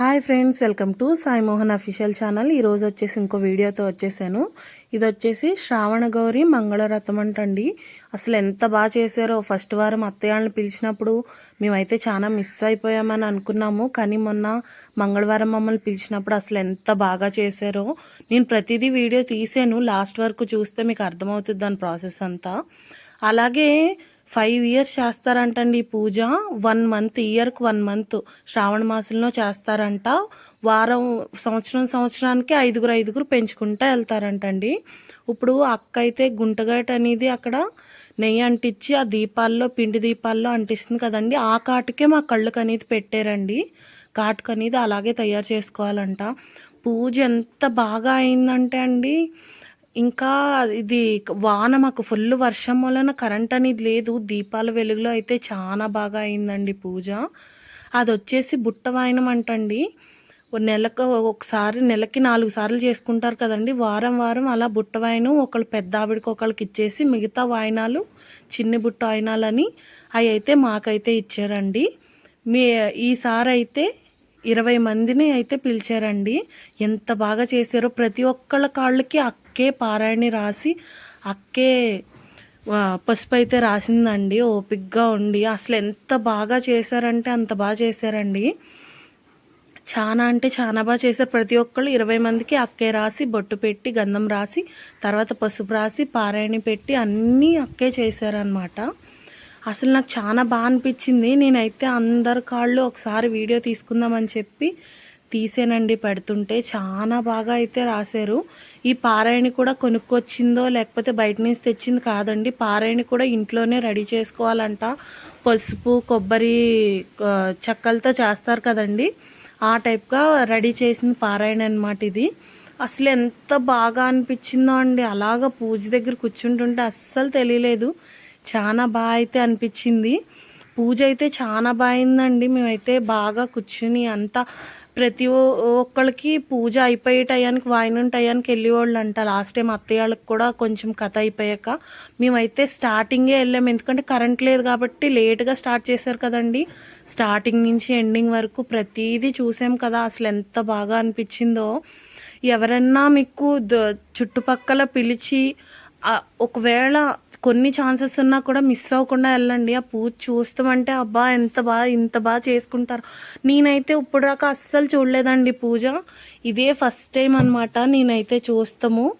Hi friends welcome to Sai Mohan official channel. ఈరోజు వచ్చేసి ఇంకో వీడియోతో వచ్చేసాను. ఇది వచ్చేసి శ్రావణ గౌరి మంగళరథం అంటండి. అసలు ఎంత బాగా చేశారో ఫస్ట్ వారం అత్తయ్యాళ్ళని పిలిచినప్పుడు మేమైతే చాలా మిస్ అయిపోయామని అనుకున్నాము. కానీ మొన్న మంగళవారం మమ్మల్ని పిలిచినప్పుడు అసలు ఎంత బాగా చేశారో నేను ప్రతిదీ వీడియో తీసాను. లాస్ట్ వరకు చూస్తే మీకు అర్థమవుతుంది దాని ప్రాసెస్ అంతా. అలాగే ఫైవ్ ఇయర్స్ చేస్తారంటండి ఈ పూజ. వన్ మంత్ ఇయర్కి వన్ మంత్. శ్రావణ మాసంలో చేస్తారంట. వారం సంవత్సరం సంవత్సరానికి ఐదుగురు ఐదుగురు పెంచుకుంటూ వెళ్తారంటండి. ఇప్పుడు అక్క అయితే గుంటగట్ అనేది అక్కడ నెయ్యి అంటించి ఆ దీపాల్లో పిండి దీపాల్లో అంటిస్తుంది కదండి. ఆ కాటుకే మా కళ్ళకు అనేది పెట్టారండి. కాటుకు అనేది అలాగే తయారు చేసుకోవాలంట. పూజ ఎంత బాగా అయిందంటే అండి ఇంకా ఇది వాన మాకు ఫుల్ వర్షం వలన కరెంట్ అనేది లేదు. దీపాల వెలుగులో అయితే చాలా బాగా అయిందండి పూజ. అది వచ్చేసి బుట్ట వాయనం అంటండి. నెలకు ఒకసారి నెలకి నాలుగు సార్లు చేసుకుంటారు కదండి. వారం వారం అలా బుట్ట వాయనం ఒకళ్ళు పెద్ద ఆవిడకి ఒకళ్ళకి ఇచ్చేసి మిగతా వాయనాలు చిన్ని బుట్ట వాయనాలని అవి అయితే మాకైతే ఇచ్చారండి. మీ ఈసారి అయితే ఇరవై మందిని అయితే పిలిచారండి. ఎంత బాగా చేశారో ప్రతి ఒక్కళ్ళ కాళ్ళకి అక్కే పారాయణి రాసి అక్కే పసుపు అయితే రాసిందండి. ఓపిక్గా ఉండి అసలు ఎంత బాగా చేశారంటే అంత బాగా చేశారండి. చాలా అంటే చాలా బాగా చేశారు. ప్రతి ఒక్కళ్ళు ఇరవై మందికి అక్కే రాసి బొట్టు పెట్టి గంధం రాసి తర్వాత పసుపు రాసి పారాయణి పెట్టి అన్నీ అక్కే చేశారనమాట అసలు నాకు చాలా బాగా అనిపించింది. నేనైతే అందరి కాళ్ళు ఒకసారి వీడియో తీసుకుందామని చెప్పి తీసేనండి పెడుతుంటే. చాలా బాగా అయితే రాశారు. ఈ పారాయణి కూడా కొనుక్కొచ్చిందో లేకపోతే బయట నుంచి తెచ్చింది కాదండి. పారాయణి కూడా ఇంట్లోనే రెడీ చేసుకోవాలంట. పసుపు కొబ్బరి చెక్కలతో చేస్తారు కదండి. ఆ టైప్గా రెడీ చేసిన పారాయణ అనమాట ఇది. అసలు ఎంత బాగా అనిపించిందో అండి. అలాగ పూజ దగ్గర కూర్చుంటుంటే అస్సలు తెలియలేదు. చాలా బాగా అయితే అనిపించింది. పూజ అయితే చాలా బాగుందండి మేమైతే బాగా కూర్చుని అంతా ప్రతి ఒక్కళ్ళకి పూజ అయిపోయే టయానికి వాయినం టయానికి వెళ్ళేవాళ్ళు అంట లాస్ట్ టైం అత్తయ్య వాళ్ళకి కూడా కొంచెం కథ అయిపోయాక మేమైతే స్టార్టింగే వెళ్ళాము ఎందుకంటే కరెంట్ లేదు కాబట్టి లేట్గా స్టార్ట్ చేశారు కదండి. స్టార్టింగ్ నుంచి ఎండింగ్ వరకు ప్రతిదీ చూసాం కదా అసలు ఎంత బాగా అనిపించిందో. ఎవరన్నా మీకు చుట్టుపక్కల పిలిచి ఒకవేళ కొన్ని ఛాన్సెస్ ఉన్నా కూడా మిస్ అవ్వకుండా వెళ్ళండి. ఆ పూజ చూస్తామంటే అబ్బా ఎంత బాగా ఇంత బాగా చేసుకుంటారు. నేనైతే ఇప్పుడు దాకా అస్సలు చూడలేదండి పూజ. ఇదే ఫస్ట్ టైం అనమాట నేనైతే చూస్తాము.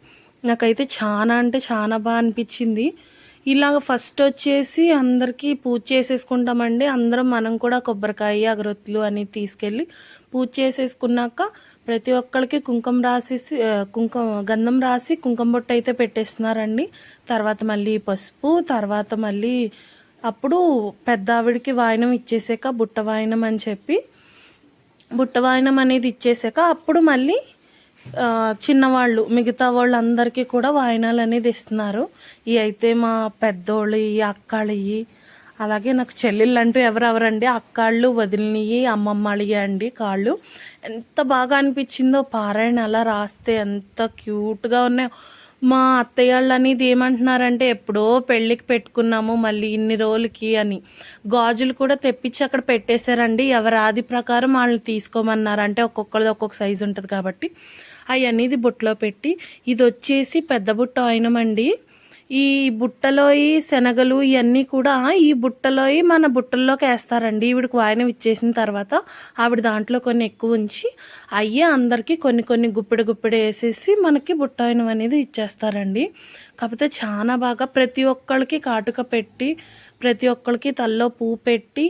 నాకైతే చాలా అంటే చాలా బాగా అనిపించింది. ఇలాగ ఫస్ట్ వచ్చేసి అందరికీ పూజ చేసేసుకుంటామండి. అందరం మనం కూడా కొబ్బరికాయ అగరొత్తులు అని తీసుకెళ్ళి పూజ చేసేసుకున్నాక ప్రతి ఒక్కరికి కుంకుమ రాసేసి కుంకుమ గంధం రాసి కుంకుమ బొట్టు అయితే పెట్టేస్తున్నారండి. తర్వాత మళ్ళీ పసుపు తర్వాత మళ్ళీ అప్పుడు పెద్ద ఆవిడికి వాయనం ఇచ్చేసాక బుట్ట వాయనం అని చెప్పి బుట్ట వాయనం అనేది ఇచ్చేసాక అప్పుడు మళ్ళీ చిన్నవాళ్ళు మిగతా వాళ్ళందరికీ కూడా వాయినాలు అనేది ఇస్తున్నారు ఇవి అయితే మా పెద్దోళ్ళు ఈ అక్కళ్ళు అలాగే నాకు చెల్లెళ్ళు అంటూ ఎవరెవరండి అక్కాళ్ళు వదిలినవి అమ్మమ్మళ్ళి అండి కాళ్ళు. ఎంత బాగా అనిపించిందో పారాయణ అలా రాస్తే ఎంత క్యూట్గా ఉన్నాయో. మా అత్తయ్యాళ్ళు అనేది ఏమంటున్నారంటే ఎప్పుడో పెళ్ళికి పెట్టుకున్నాము మళ్ళీ ఇన్ని రోజులకి అని. గాజులు కూడా తెప్పించి అక్కడ పెట్టేశారండి. ఎవరి ఆది ప్రకారం వాళ్ళు తీసుకోమన్నారు అంటే ఒక్కొక్కరిది ఒక్కొక్క సైజు ఉంటుంది కాబట్టి. అవన్నీ బుట్టలో పెట్టి ఇది వచ్చేసి పెద్ద బుట్ట అయినమండి ఈ బుట్టలో ఈ శనగలు ఇవన్నీ కూడా ఈ బుట్టలో మన బుట్టల్లోకి వేస్తారండి. ఈవిడికి వాయనం ఇచ్చేసిన తర్వాత ఆవిడ దాంట్లో కొన్ని ఎక్కువ ఉంచి అయ్యే అందరికీ కొన్ని కొన్ని గుప్పిడి గుప్పిడి వేసేసి మనకి బుట్టాయనం అనేది ఇచ్చేస్తారండి. కాకపోతే చాలా బాగా ప్రతి ఒక్కరికి కాటుక పెట్టి ప్రతి ఒక్కరికి తల్లో పువ్వు పెట్టి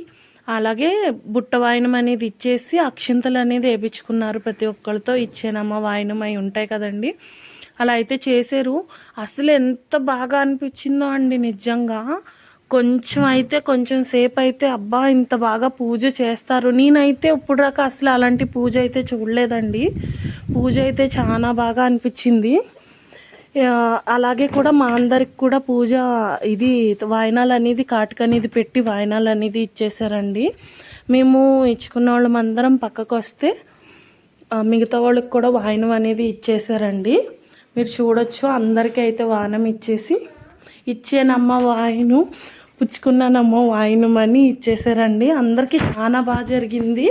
అలాగే బుట్ట వాయనం అనేది ఇచ్చేసి అక్షింతలు అనేది వేయించుకున్నారు ప్రతి ఒక్కరితో ఇచ్చేనమ్మ వాయనం అయి ఉంటాయి కదండి. అలా అయితే చేశారు. అసలు ఎంత బాగా అనిపించిందో అండి నిజంగా. కొంచెం అయితే కొంచెం సేపు అయితే అబ్బా ఇంత బాగా పూజ చేస్తారు. నేనైతే ఇప్పుడు దాకా అసలు అలాంటి పూజ అయితే చూడలేదండి. పూజ అయితే చాలా బాగా అనిపించింది. అలాగే కూడా మా అందరికి కూడా పూజ ఇది వాయనాలు అనేది కాటుక అనేది పెట్టి వాయనాలు అనేది ఇచ్చేసారండి మేము ఇచ్చుకున్న వాళ్ళం అందరం పక్కకు వస్తే మిగతా వాళ్ళకి కూడా వాయనం అనేది ఇచ్చేసారండి మీరు చూడొచ్చు అందరికీ అయితే వానం ఇచ్చేసి ఇచ్చేనమ్మ వాయిను పుచ్చుకున్నానమ్మ వాయినం అని ఇచ్చేసారండి అందరికీ చాలా బాగా జరిగింది.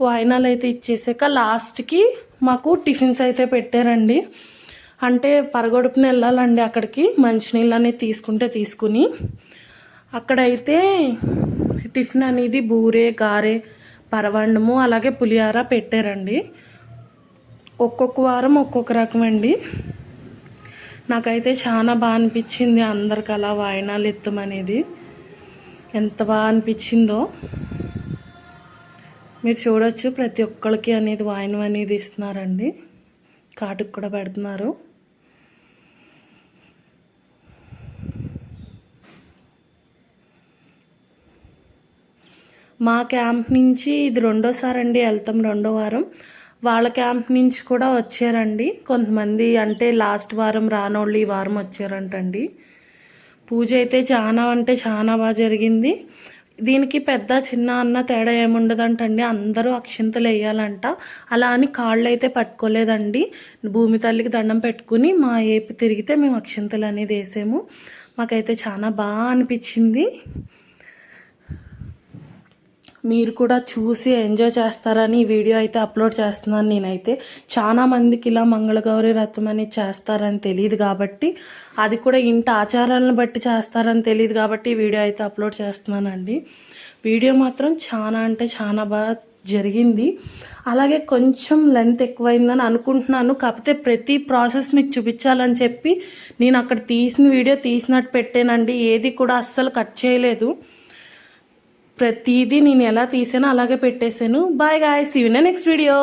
వాయినాలు అయితే ఇచ్చేసాక లాస్ట్కి మాకు టిఫిన్స్ అయితే పెట్టారండి. అంటే పరగొడుపున వెళ్ళాలండి అక్కడికి. మంచినీళ్ళు అనేది తీసుకుంటే తీసుకుని. అక్కడైతే టిఫిన్ అనేది బూరే గారె పరవండము అలాగే పులిహార పెట్టారండి. ఒక్కొక్క వారం ఒక్కొక్క రకం అండి నాకైతే చాలా బాగా అనిపించింది అందరికి అలా వాయినాలు ఎత్తమనేది ఎంత బాగా అనిపించిందో. మీరు చూడొచ్చు ప్రతి ఒక్కరికి అనేది వాయినం అనేది ఇస్తున్నారండి. కాటుకు కూడా పెడుతున్నారు. మా క్యాంప్ నుంచి ఇది రెండోసారి అండి వెళ్తాం రెండో వారం. వాళ్ళ క్యాంప్ నుంచి కూడా వచ్చారండి. కొంతమంది అంటే లాస్ట్ వారం రానోళ్ళు ఈ వారం వచ్చారంటండి. పూజ అయితే చాలా అంటే చాలా బాగా జరిగింది. దీనికి పెద్ద చిన్న అన్న తేడా ఏముండదంటండి. అందరూ అక్షింతలు వేయాలంట. అలా అని కాళ్ళు అయితే పట్టుకోలేదండి. భూమి తల్లికి దండం పెట్టుకుని మా ఏపు తిరిగితే మేము అక్షింతలు అనేది వేసాము. మాకైతే చాలా బాగా అనిపించింది. మీరు కూడా చూసి ఎంజాయ్ చేస్తారని ఈ వీడియో అయితే అప్లోడ్ చేస్తున్నాను నేనైతే. చాలా మందికి ఇలా మంగళగౌరి వ్రతం అని చేస్తారని తెలియదు కాబట్టి అది కూడా ఇంటి ఆచారాలను బట్టి చేస్తారని తెలియదు కాబట్టి ఈ వీడియో అయితే అప్లోడ్ చేస్తున్నానండి. వీడియో మాత్రం చాలా అంటే చాలా బాగా జరిగింది. అలాగే కొంచెం లెంత్ ఎక్కువైందని అనుకుంటున్నాను. కాకపోతే ప్రతి ప్రాసెస్ మీకు చూపించాలని చెప్పి నేను అక్కడ తీసిన వీడియో తీసినట్టు పెట్టానండి. ఏది కూడా అస్సలు కట్ చేయలేదు. ప్రతిదీ నేను ఎలా తీసానో అలాగే పెట్టేశాను. బాయ్ గాయస్ ఇవి నెక్స్ట్ వీడియో